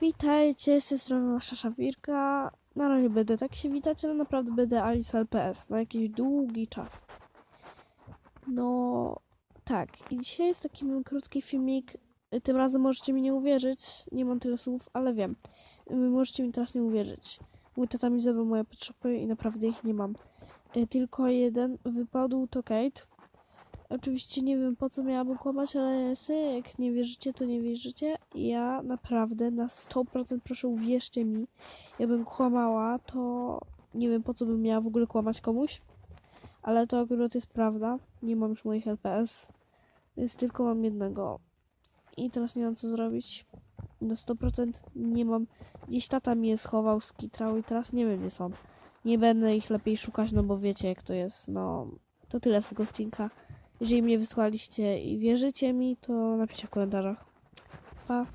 Witajcie, z tej strony wasza szawirka. Na razie będę tak się witać, ale naprawdę będę Alice LPS na jakiś długi czas. No, tak. I dzisiaj jest taki mój krótki filmik. Tym razem możecie mi nie uwierzyć. Nie mam tyle słów, ale wiem. Możecie mi teraz nie uwierzyć. Mój tata mi zabrał moje pet shopy i naprawdę ich nie mam. Y, Tylko jeden wypadł, to Kate. Oczywiście nie wiem po co miałabym kłamać, ale jak nie wierzycie, to nie wierzycie. Ja naprawdę na 100% proszę uwierzcie mi, jakbym kłamała, to nie wiem po co bym miała w ogóle kłamać komuś. Ale to akurat jest prawda. Nie mam już moich LPS, więc tylko mam jednego. I teraz nie mam co zrobić. Na 100% nie mam. Gdzieś tata mi je schował, skitrał i teraz nie wiem gdzie są. Nie będę ich lepiej szukać, no bo wiecie jak to jest. No, to tyle z tego odcinka. Jeżeli mnie wysłaliście i wierzycie mi, to napiszcie w komentarzach. Pa.